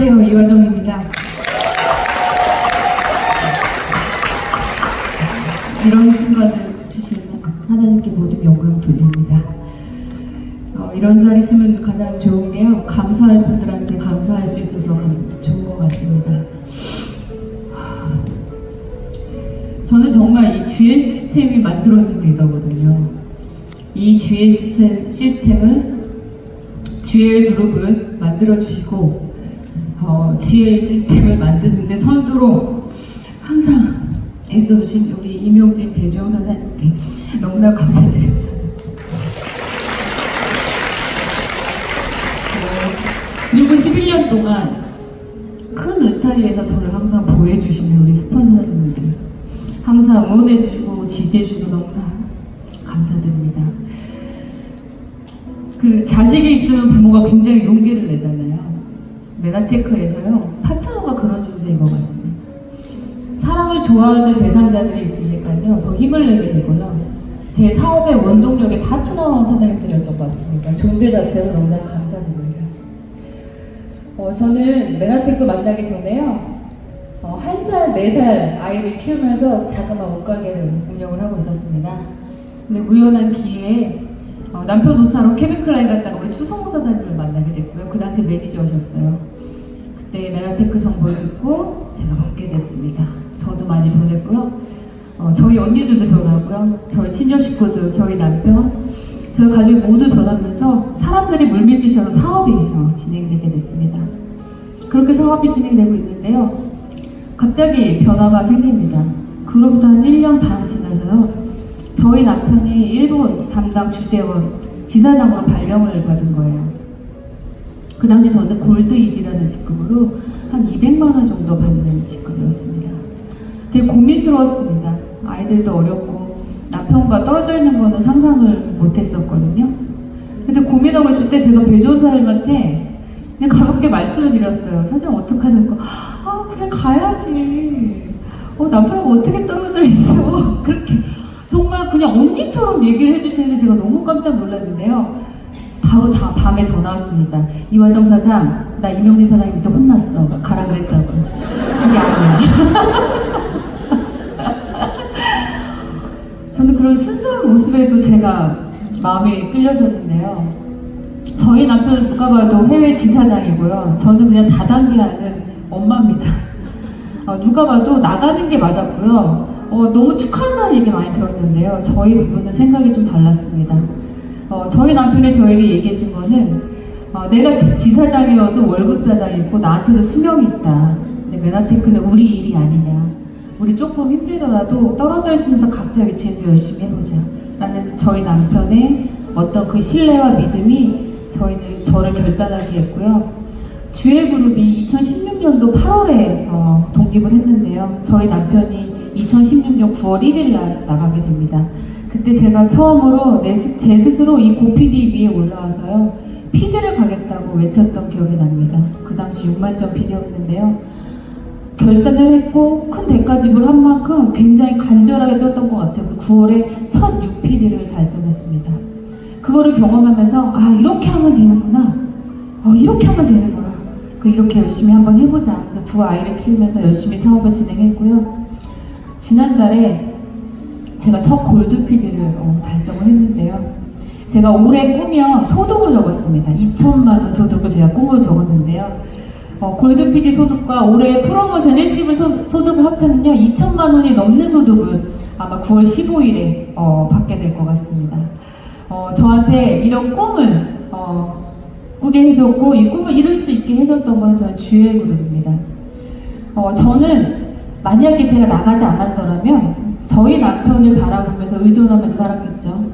감사합니다. 이런 순간을 주신 하나님께 모든 영광 돌립니다. 어, 이런 자리 있으면 가장 좋은 게요. 감사할 분들한테 감사할 수 있어서 감- 좋은 것 같습니다. 하, 저는 정말 이 GL 시스템이 만들어진 리더거든요. 이 GL 시스템, 시스템은 GL 그룹을 만들어 주시고 어, GL 시스템을 만드는데 선두로 항상 애써주신 우리 임용진 배주영 선생님께 너무나 감사드립니다. 어, 그리고 11년 동안 큰 울타리에서 저를 항상 보호해주시는 우리 스폰서님들 항상 응원해주고 지지해주셔서 너무나 감사드립니다. 그 자식이 있으면 부모가 굉장히 용기를 내잖아요. 메가테크에서요 파트너가 그런 존재인 것 같습니다. 사랑을 좋아하는 대상자들이 있으니까요 더 힘을 내게 되고요. 제 사업의 원동력이 파트너 사장님들이었던 것 같습니다. 존재 자체로 너무나 감사드립니다. 어, 저는 메가테크 만나기 전에요. 어, 한 살, 네살 아이를 키우면서 자그마한 옷가게를 운영을 하고 있었습니다. 근데 우연한 기회에 어, 남편 옷 사러 케미클라인 갔다가 우리 추성호 사장님을 만나게 됐고요. 그 당시 매니저셨어요. 그때 메가테크 정보를 듣고 제가 받게 됐습니다. 저도 많이 변했고요. 어, 저희 언니들도 변하고요. 저희 친정 식구들, 저희 남편, 저희 가족이 모두 변하면서 사람들이 물밀듯이 와서 사업이 어, 진행되게 됐습니다. 그렇게 사업이 진행되고 있는데요. 갑자기 변화가 생깁니다. 그로부터 한 1년 반 지나서요. 저희 남편이 일본 담당 주재원 지사장으로 발령을 받은 거예요. 그 당시 저는 골드 이디라는 직급으로 한 200만 원 정도 받는 직급이었습니다. 되게 고민스러웠습니다. 아이들도 어렵고 남편과 떨어져 있는 거는 상상을 못 했었거든요. 근데 고민하고 있을 때 제가 배조 사님한테 그냥 가볍게 말씀을 드렸어요. 사실 어떡하냐고. 아, 그냥 가야지. 어, 남편하고 어떻게 떨어져 있어. 그렇게. 정말 그냥 언니처럼 얘기를 해주시는데 제가 너무 깜짝 놀랐는데요. 바로 다 밤에 전화 왔습니다. 이화정 사장, 나 이명진 사장님한테 혼났어. 가라 그랬다고. 그게 아니야. 저는 그런 순수한 모습에도 제가 마음이 끌려졌는데요. 저희 남편은 누가 봐도 해외 지사장이고요. 저는 그냥 다단계 하는 엄마입니다. 어, 누가 봐도 나가는 게 맞았고요. 어, 너무 축하한다는 얘기 많이 들었는데요. 저희 부부는 생각이 좀 달랐습니다. 어, 저희 남편이 저에게 얘기해 준 거는 어, 내가 지- 지사장이어도 월급 사장이 있고 나한테도 수명이 있다. 근데 메가테크는 우리 일이 아니냐. 우리 조금 힘들더라도 떨어져 있으면서 각자 위치에서 열심히 해보자. 라는 저희 남편의 어떤 그 신뢰와 믿음이 저희는 저를 결단하게 했고요. 주애그룹이 2016년도 8월에 어, 독립을 했는데요. 저희 남편이 2016년 9월 1일 날 나가게 됩니다. 그때 제가 처음으로 내, 스- 제 스스로 이 고PD 위에 올라와서요. PD를 가겠다고 외쳤던 기억이 납니다. 그 당시 6만 점 PD였는데요. 결단을 했고 큰 대가 지불한 만큼 굉장히 간절하게 떴던 것 같아요. 그 9월에 첫 6PD를 달성했습니다. 그거를 경험하면서 아 이렇게 하면 되는구나. 어 이렇게 하면 되는구나. 그 이렇게 열심히 한번 해보자. 그래서 두 아이를 키우면서 열심히 사업을 진행했고요. 지난달에 제가 첫 골드 PD를 어, 달성을 했는데요. 제가 올해 꾸며 소득을 적었습니다. 2천만 원 소득을 제가 꿈으로 적었는데요. 어, 골드 PD 소득과 올해 프로모션 1시불 소, 소득을 합쳐면요 2천만 원이 넘는 소득을 아마 9월 15일에 어, 받게 될 것 같습니다. 어, 저한테 이런 꿈을 어, 꾸게 해줬고 이 꿈을 이룰 수 있게 해줬던 건 저는 주의 그룹입니다. 어, 저는 만약에 제가 나가지 않았더라면 저희 남편을 바라보면서 의존하면서 살았겠죠.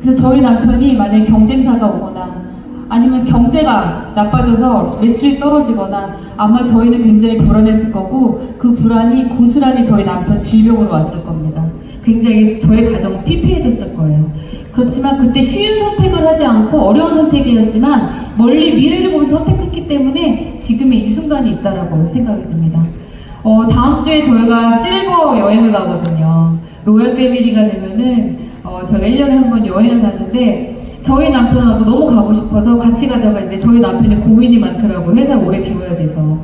그래서 저희 남편이 만약에 경쟁사가 오거나 아니면 경제가 나빠져서 매출이 떨어지거나 아마 저희는 굉장히 불안했을 거고 그 불안이 고스란히 저희 남편 질병으로 왔을 겁니다. 굉장히 저희 가정은 피폐해졌을 거예요. 그렇지만 그때 쉬운 선택을 하지 않고 어려운 선택이었지만 멀리 미래를 보면서 선택했기 때문에 지금의 이 순간이 있다라고 생각이 듭니다. 어, 다음 주에 저희가 실버 여행을 가거든요. 로열 패밀리가 되면은 어, 저희가 1년에 한 번 여행을 가는데 저희 남편하고 너무 가고 싶어서 같이 가자고 했는데 저희 남편이 고민이 많더라고요. 회사 오래 비워야 돼서.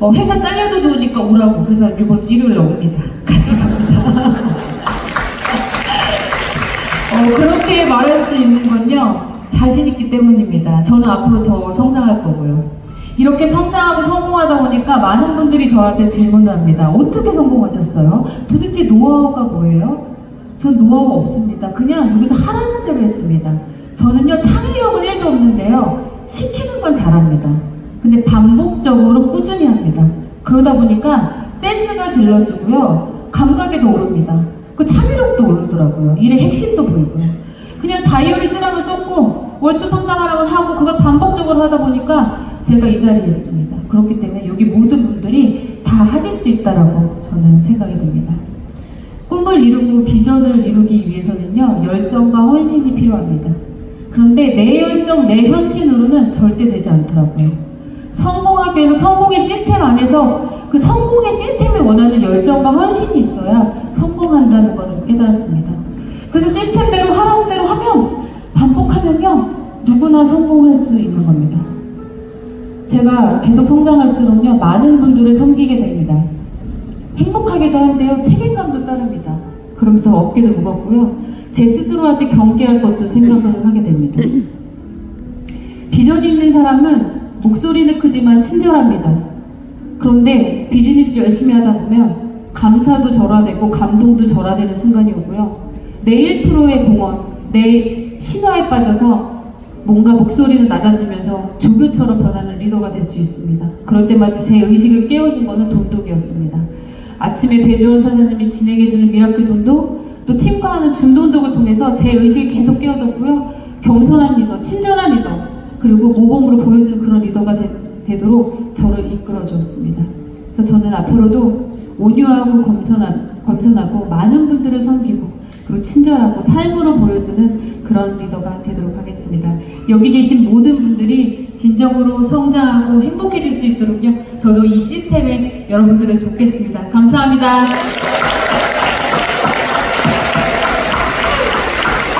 어, 회사 잘려도 좋으니까 오라고 그래서 이번 주 일요일에 옵니다. 같이 갑니다. 어, 그렇게 말할 수 있는 건요 자신 있기 때문입니다. 저는 앞으로 더 성장할 거고요. 이렇게 성장하고 성공하다 보니까 많은 분들이 저한테 질문을 합니다. 어떻게 성공하셨어요? 도대체 노하우가 뭐예요? 전 노하우가 없습니다. 그냥 여기서 하라는 대로 했습니다. 저는요 창의력은 1도 없는데요 시키는 건 잘합니다. 근데 반복적으로 꾸준히 합니다. 그러다 보니까 센스가 길러지고요 감각이 더 오릅니다. 그 창의력도 오르더라고요. 일의 핵심도 보이고요. 그냥 다이어리 쓰라면 썼고 월초 상담하라고 하고 그걸 반복적으로 하다 보니까 제가 이 자리에 있습니다. 그렇기 때문에 여기 모든 분들이 다 하실 수 있다라고 저는 생각이 듭니다. 꿈을 이루고 비전을 이루기 위해서는요 열정과 헌신이 필요합니다. 그런데 내 열정, 내 헌신으로는 절대 되지 않더라고요. 성공하기 위해서 성공의 시스템 안에서 그 성공의 시스템이 원하는 열정과 헌신이 있어야 성공한다는 것을 깨달았습니다. 그래서 시스템대로 하라는 대로 하면 반복하면요 누구나 성공할 수 있는 겁니다. 제가 계속 성장할수록요 많은 분들을 섬기게 됩니다. 행복하기도 한데요 책임감도 따릅니다. 그러면서 어깨도 무겁고요 제 스스로한테 경계할 것도 생각을 하게 됩니다. 비전 있는 사람은 목소리는 크지만 친절합니다. 그런데 비즈니스 열심히 하다 보면 감사도 절하되고 감동도 절하되는 순간이 오고요. 내 1%의 공헌, 내 신화에 빠져서 뭔가 목소리는 낮아지면서 조교처럼 변하는 리더가 될 수 있습니다. 그럴 때마다 제 의식을 깨워준 거는 돈독이었습니다. 아침에 배주원 사장님이 진행해주는 미라클 돈독, 또 팀과 하는 준돈독을 통해서 제 의식이 계속 깨워졌고요. 겸손한 리더, 친절한 리더, 그리고 모범으로 보여주는 그런 리더가 되, 도록 저를 이끌어 주었습니다. 그래서 저는 앞으로도 온유하고 겸손한, 겸손하고 많은 분들을 섬기고 그리고 친절하고 삶으로 보여주는 그런 리더가 되도록. 여기 계신 모든 분들이 진정으로 성장하고 행복해질 수 있도록요. 저도 이 시스템에 여러분들을 돕겠습니다. 감사합니다.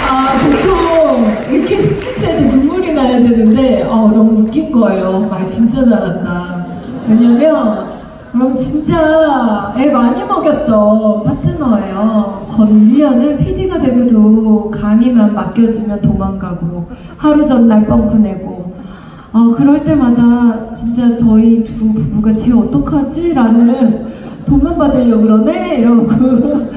아, 보통 이렇게 때 눈물이 나야 되는데, 어, 너무 웃긴 거예요. 말 진짜 잘한다. 왜냐면, 여러분 진짜 애 많이 먹였던 파트너예요. 거의 1년을 PD가 되고도 강의만 맡겨주면 도망가고, 하루 전날 뻥크 내고, 어, 그럴 때마다 진짜 저희 두 부부가 쟤 어떡하지? 라는 돈만 받으려고 그러네? 이러고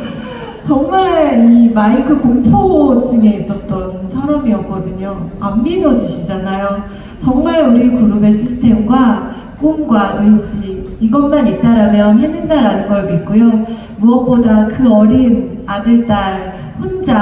정말 이 마이크 공포증에 있었던 사람이었거든요. 안 믿어지시잖아요. 정말 우리 그룹의 시스템과 꿈과 의지 이것만 있다라면 해낸다라는 걸 믿고요. 무엇보다 그 어린 아들, 딸 혼자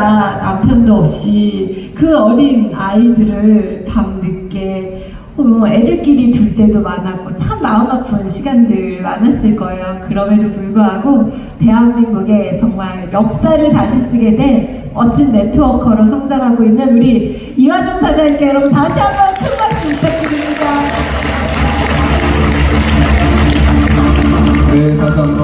남편도 없이 그 어린 아이들을 밤늦게 어, 애들끼리 둘 때도 많았고 참 마음 아픈 시간들 많았을 거예요. 그럼에도 불구하고 대한민국에 정말 역사를 다시 쓰게 된 멋진 네트워커로 성장하고 있는 우리 이화정 사장님께 여러분 다시 한번 큰 박수 부탁드립니다. 네, 다시 한번